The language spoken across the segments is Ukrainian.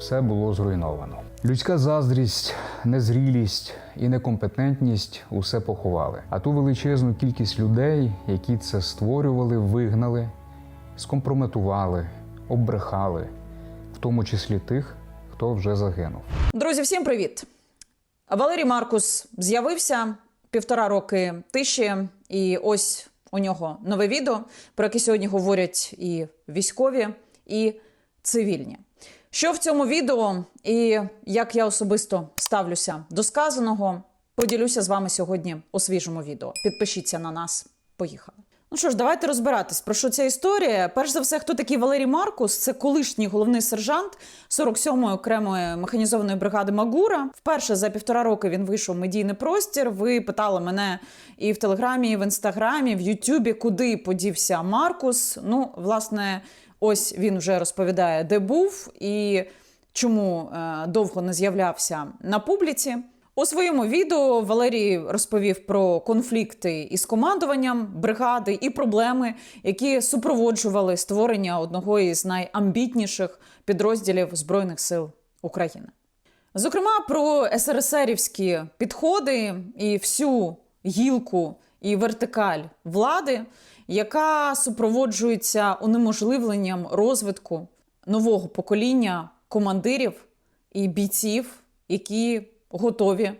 Все було зруйновано. Людська заздрість, незрілість і некомпетентність усе поховали. А ту величезну кількість людей, які це створювали, вигнали, скомпрометували, оббрехали, в тому числі тих, хто вже загинув. Друзі, всім привіт! Валерій Маркус з'явився півтора роки тиші, і ось у нього нове відео, про яке сьогодні говорять і військові, і цивільні. Що в цьому відео, і як я особисто ставлюся до сказаного, поділюся з вами сьогодні у свіжому відео. Підпишіться на нас. Поїхали. Ну що ж, давайте розбиратись, про що ця історія. Перш за все, хто такий Валерій Маркус? Це колишній головний сержант 47-ї окремої механізованої бригади Магура. Вперше за півтора роки він вийшов в медійний простір. Ви питали мене і в Телеграмі, і в інстаграмі, в Ютубі, куди подівся Маркус. Ну, власне, ось він вже розповідає, де був і чому е, довго не з'являвся на публіці. У своєму відео Валерій розповів про конфлікти із командуванням бригади і проблеми, які супроводжували створення одного із найамбітніших підрозділів Збройних сил України. Зокрема, про СРСРівські підходи і всю гілку і вертикаль влади, яка супроводжується унеможливленням розвитку нового покоління командирів і бійців, які готові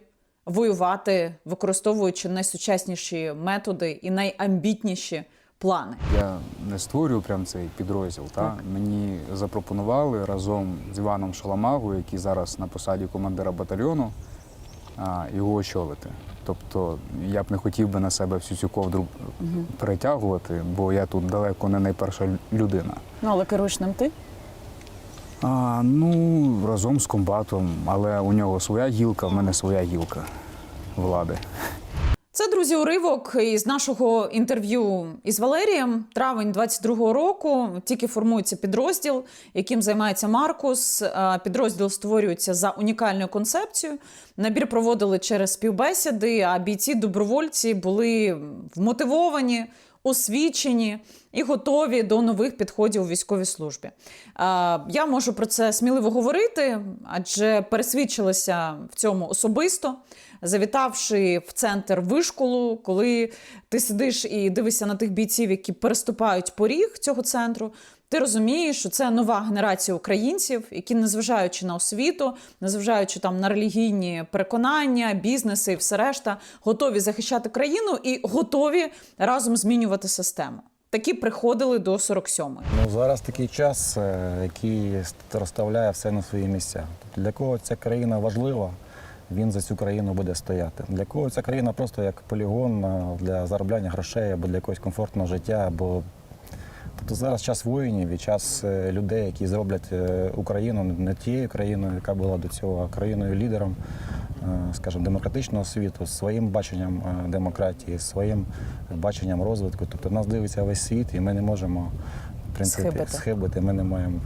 воювати, використовуючи найсучасніші методи і найамбітніші плани. Я не створюю прям цей підрозділ. Та? Мені запропонували разом з Іваном Шаламагою, який зараз на посаді командира батальйону, його очолити. Тобто я б не хотів би на себе всю цю ковдру перетягувати, бо я тут далеко не найперша людина. Ну, але керуєш ним ти? А, ну, разом з комбатом, але у нього своя гілка, в мене своя гілка влади. Це друзі, уривок із нашого інтерв'ю із Валерієм. Травень 22-го року. Тільки формується підрозділ, яким займається Маркус. Підрозділ створюється за унікальною концепцією. Набір проводили через співбесіди, а бійці добровольці були вмотивовані. Освічені і готові до нових підходів у військовій службі. Я можу про це сміливо говорити, адже пересвідчилася в цьому особисто завітавши в центр вишколу, коли ти сидиш і дивишся на тих бійців, які переступають поріг цього центру. Ти розумієш, що це нова генерація українців, які, незважаючи на освіту, незважаючи там на релігійні переконання, бізнеси і все решта, готові захищати країну і готові разом змінювати систему. Такі приходили до 47-ї. Ну, зараз такий час, е, який розставляє все на свої місця. Тобто для кого ця країна важлива, він за цю країну буде стояти. Для кого ця країна просто як полігон е, для заробляння грошей або для якогось комфортного життя. Або... Тобто зараз час воїнів і час е, людей, які зроблять е, Україну не тією країною, яка була до цього, а країною лідером, е, скажімо, демократичного світу, своїм баченням демократії, своїм баченням розвитку. Тобто нас дивиться весь світ, і ми не можемо в принципі, Схибити. схибити. Ми не маємо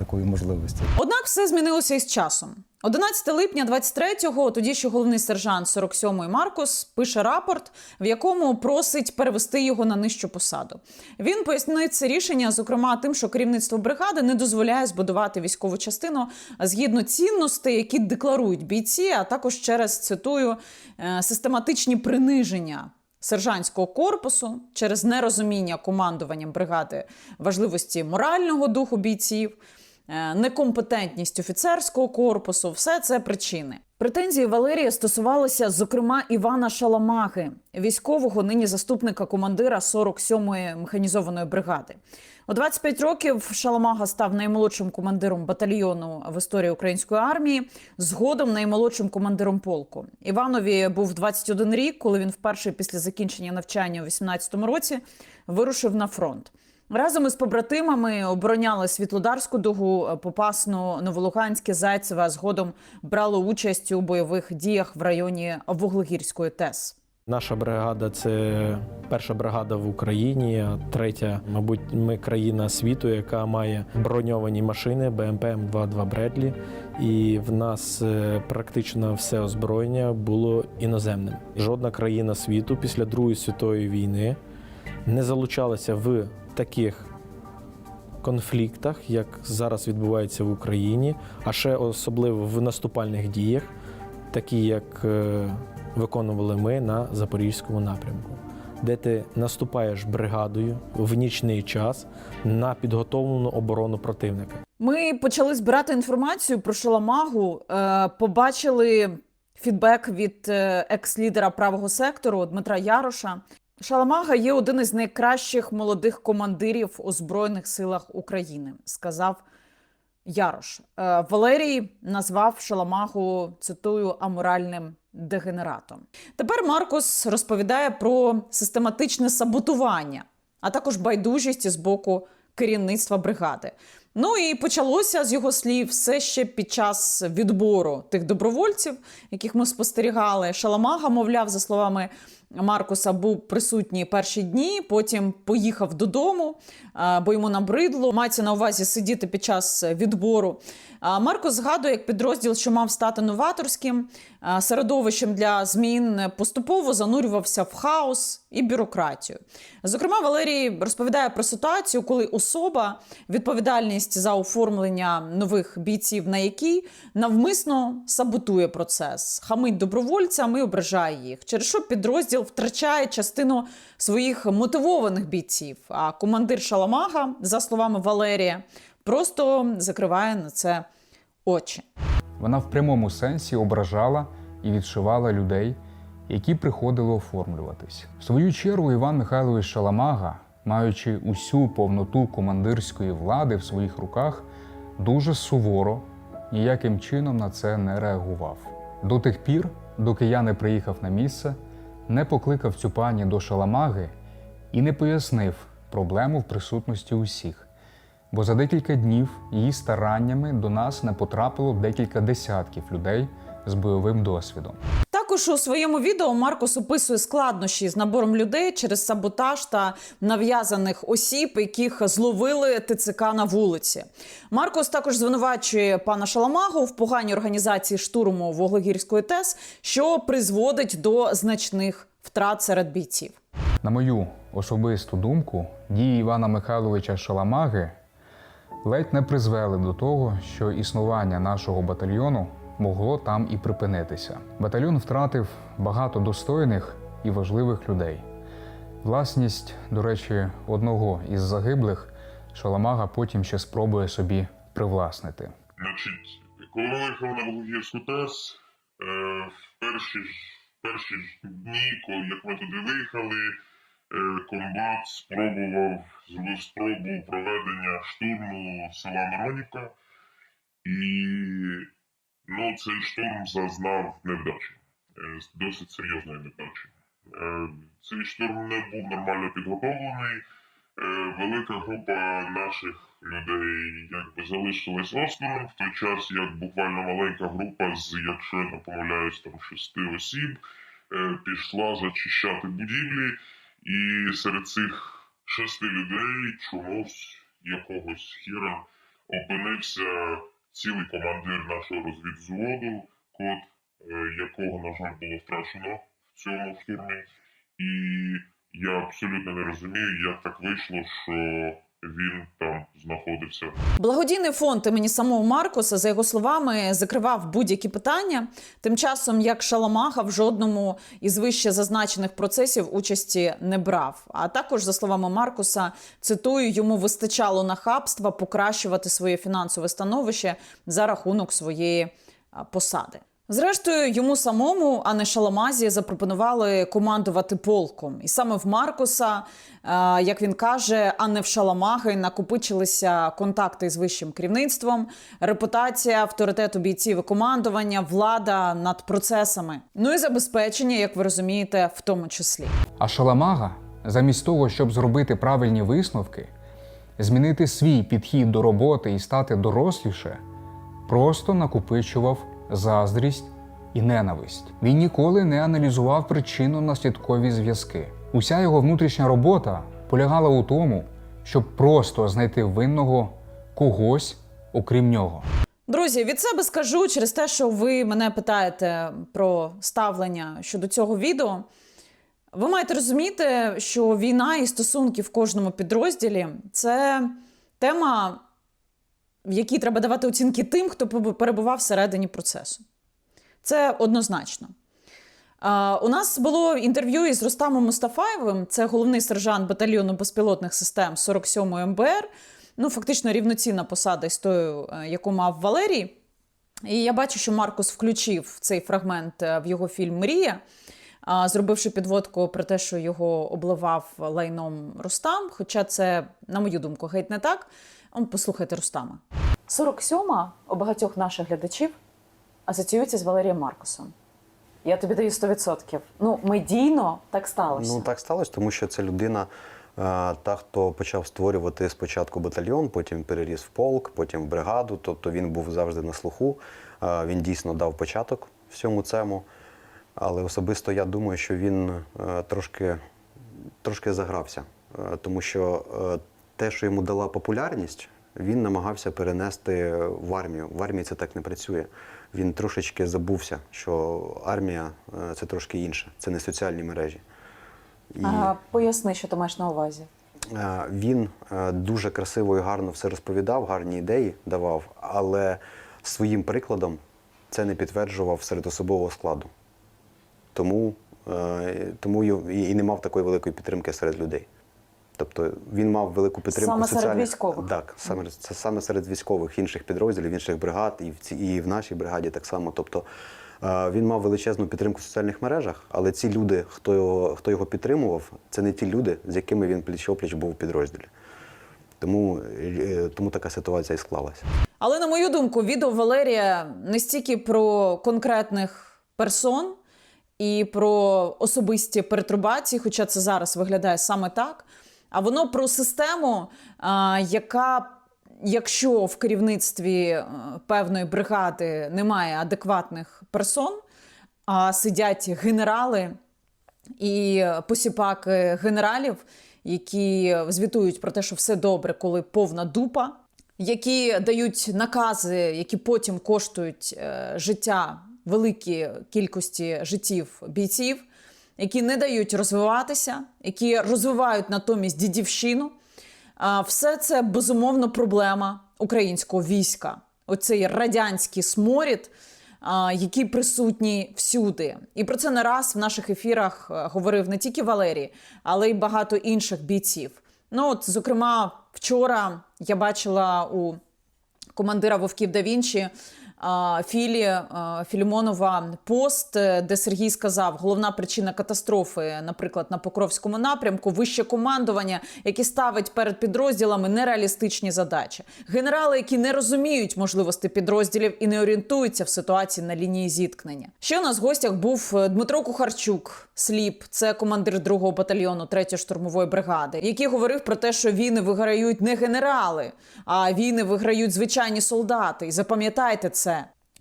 такої можливості. Однак все змінилося із часом. 11 липня 23-го тоді ще головний сержант 47-ї Маркус пише рапорт, в якому просить перевести його на нижчу посаду. Він пояснив це рішення, зокрема, тим, що керівництво бригади не дозволяє збудувати військову частину згідно цінностей, які декларують бійці, а також через цитую «е, систематичні приниження сержантського корпусу через нерозуміння командуванням бригади важливості морального духу бійців, некомпетентність офіцерського корпусу все це причини. Претензії Валерія стосувалися, зокрема, Івана Шаламаги, військового нині заступника командира 47-ї механізованої бригади. У 25 років Шаламага став наймолодшим командиром батальйону в історії української армії, згодом наймолодшим командиром полку. Іванові був 21 рік, коли він вперше після закінчення навчання у 18-му році вирушив на фронт. Разом із побратимами обороняли Світлодарську дугу, Попасну, Новолуганське, Зайцеве, згодом брали участь у бойових діях в районі Вуглегірської ТЕС. Наша бригада це перша бригада в Україні, третя, мабуть, ми країна світу, яка має броньовані машини БМП М22 Бредлі. І в нас е, практично все озброєння було іноземним. Жодна країна світу після Другої світової війни не залучалася в таких конфліктах, як зараз відбувається в Україні, а ще особливо в наступальних діях, такі як е, виконували ми на Запорізькому напрямку, де ти наступаєш бригадою в нічний час на підготовлену оборону противника. Ми почали збирати інформацію про Шаламагу, е, побачили фідбек від е, екс-лідера правого сектору Дмитра Яроша. Шаламага є один із найкращих молодих командирів у Збройних силах України, сказав Ярош. Е, Валерій назвав Шаламагу, цитую, аморальним дегенератом. Тепер Маркус розповідає про систематичне саботування, а також байдужість з боку керівництва бригади. Ну і почалося з його слів все ще під час відбору тих добровольців, яких ми спостерігали. Шаламага, мовляв, за словами Маркуса, був присутній перші дні, потім поїхав додому, бо йому набридло. Мається на увазі сидіти під час відбору. Маркус згадує, як підрозділ, що мав стати новаторським середовищем для змін, поступово занурювався в хаос і бюрократію. Зокрема, Валерій розповідає про ситуацію, коли особа відповідальність за оформлення нових бійців, на якій навмисно саботує процес, хамить добровольцям і ображає їх, через що підрозділ втрачає частину своїх мотивованих бійців. А командир Шаламага, за словами Валерія, просто закриває на це очі. Вона в прямому сенсі ображала і відшивала людей, які приходили оформлюватись. В свою чергу Іван Михайлович Шаламага, маючи усю повноту командирської влади в своїх руках, дуже суворо ніяким чином на це не реагував. До тих пір, доки я не приїхав на місце, не покликав цю пані до Шаламаги і не пояснив проблему в присутності усіх. Бо за декілька днів її стараннями до нас не потрапило декілька десятків людей з бойовим досвідом. Також у своєму відео Маркос описує складнощі з набором людей через саботаж та нав'язаних осіб, яких зловили ТЦК на вулиці. Маркос також звинувачує пана Шаламагу в поганій організації штурму Вуглегірської ТЕС, що призводить до значних втрат серед бійців. На мою особисту думку, дії Івана Михайловича Шаламаги ледь не призвели до того, що існування нашого батальйону могло там і припинитися. Батальйон втратив багато достойних і важливих людей. Власність, до речі, одного із загиблих Шаламага потім ще спробує собі привласнити. Значить, коли ми виїхали на Волгірську ТЕС, е, в перші, ж- перші дні, коли як ми туди виїхали, е, комбат спробував, зробив спробу проведення штурму села Миронівка, і ну, цей штурм зазнав невдачі, е, досить серйозної невдачі. Е, Цей штурм не був нормально підготовлений. Е, велика група наших людей якби залишилась осторонь, в той час як буквально маленька група з, якщо я не помиляюсь, там шести осіб пішла зачищати будівлі, і серед цих шести людей чомусь якогось хіра опинився цілий командир нашого розвідзводу, код е, якого, на жаль, було втрачено в цьому штурмі. І я абсолютно не розумію, як так вийшло, що він там знаходився. Благодійний фонд імені самого Маркоса, за його словами, закривав будь-які питання. Тим часом, як Шаламага в жодному із вище зазначених процесів участі не брав. А також, за словами Маркуса, цитую, йому вистачало нахабства покращувати своє фінансове становище за рахунок своєї посади. Зрештою, йому самому, а не Шаламазі, запропонували командувати полком. І саме в Маркуса, е, як він каже, а не в Шаламаги накопичилися контакти з вищим керівництвом, репутація авторитету бійців і командування, влада над процесами. Ну і забезпечення, як ви розумієте, в тому числі. А Шаламага, замість того, щоб зробити правильні висновки, змінити свій підхід до роботи і стати доросліше, просто накопичував заздрість і ненависть. Він ніколи не аналізував причинно-наслідкові зв'язки. Уся його внутрішня робота полягала у тому, щоб просто знайти винного когось, окрім нього. Друзі, від себе скажу через те, що ви мене питаєте про ставлення щодо цього відео. Ви маєте розуміти, що війна і стосунки в кожному підрозділі це тема, в якій треба давати оцінки тим, хто перебував всередині процесу. Це однозначно. У нас було інтерв'ю із Рустамом Мустафаєвим, це головний сержант батальйону безпілотних систем 47-ї МБР. Ну, фактично рівноцінна посада із тою, е, яку мав Валерій. І я бачу, що Маркус включив цей фрагмент е, в його фільм Мрія, зробивши підводку про те, що його обливав лайном Рустам. Хоча це, на мою думку, геть не так. Он, Послухайте Рустама. 47-ма у багатьох наших глядачів асоціюється з Валерієм Маркусом. Я тобі даю 100%. Ну, медійно так сталося. Ну так сталося, тому що це людина, е, та, хто почав створювати спочатку батальйон, потім переріс в полк, потім в бригаду. Тобто він був завжди на слуху. Е, Він дійсно дав початок всьому цьому. Але особисто я думаю, що він е, трошки, трошки загрався, тому що те, що йому дала популярність, він намагався перенести в армію. В армії це так не працює. Він трошечки забувся, що армія е, це трошки інше, це не соціальні мережі. І А, поясни, що ти маєш на увазі. е, він е, дуже красиво і гарно все розповідав, гарні ідеї давав, але своїм прикладом це не підтверджував серед особового складу. Тому, тому і не мав такої великої підтримки серед людей. Тобто він мав велику підтримку Саме серед військових? Так, саме це саме серед військових інших підрозділів, інших бригад, і в ці і в нашій бригаді так само. Тобто е, він мав величезну підтримку в соціальних мережах, але ці люди, хто його, хто його підтримував, це не ті люди, з якими він пліч-опліч був у підрозділі. Тому, е, тому така ситуація і склалася. Але на мою думку, відео Валерія не стільки про конкретних персон і про особисті перетрубації, хоча це зараз виглядає саме так. А воно про систему, яка, якщо в керівництві е, певної бригади немає адекватних персон, а сидять генерали і посіпаки генералів, які звітують про те, що все добре, коли повна дупа, які дають накази, які потім коштують е, життя великі кількості життів бійців, які не дають розвиватися, які розвивають натомість дідівщину. Все це безумовно проблема українського війська. Оцей радянський сморід, який присутній всюди. І про це не раз в наших ефірах е, говорив не тільки Валерій, але й багато інших бійців. Ну, от, зокрема, вчора я бачила у командира Вовків да Вінчі а, Філі Філімонова пост, е, де Сергій сказав, головна причина катастрофи, наприклад, на Покровському напрямку, вище командування, яке ставить перед підрозділами нереалістичні задачі. Генерали, які не розуміють можливості підрозділів і не орієнтуються в ситуації на лінії зіткнення. Ще у нас в гостях був е, Дмитро Кухарчук, Сліп, це командир 2-го батальйону 3-ї штурмової бригади, який говорив про те, що війни виграють не генерали, а війни виграють звичайні солдати. І запам'ятайте це.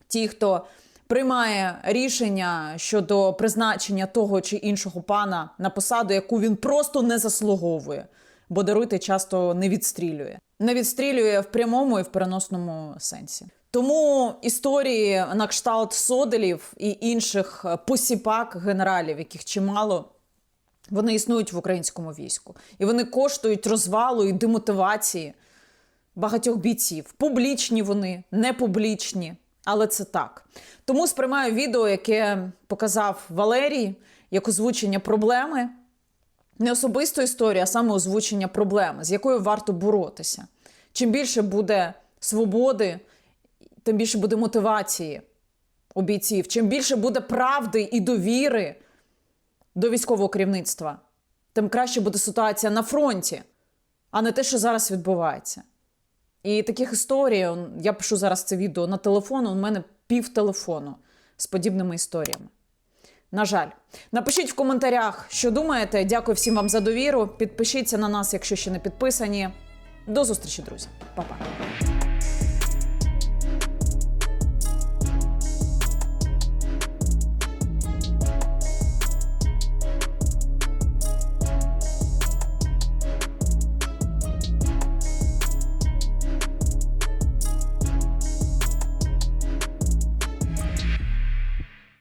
Ті, хто приймає рішення щодо призначення того чи іншого пана на посаду, яку він просто не заслуговує, бо даруйте часто не відстрілює. Не відстрілює в прямому і в переносному сенсі. Тому історії на кшталт Соделів і інших посіпак генералів, яких чимало, вони існують в українському війську. І вони коштують розвалу і демотивації багатьох бійців. Публічні вони, не публічні, але це так. Тому сприймаю відео, яке показав Валерій, як озвучення проблеми, не особисту історію, а саме озвучення проблеми, з якою варто боротися. Чим більше буде свободи, тим більше буде мотивації у бійців. Чим більше буде правди і довіри до військового керівництва, тим краще буде ситуація на фронті, а не те, що зараз відбувається. І таких історій, я пишу зараз це відео на телефон, у мене пів телефону з подібними історіями. На жаль, напишіть в коментарях, що думаєте. Дякую всім вам за довіру. Підпишіться на нас, якщо ще не підписані. До зустрічі, друзі. Па-па.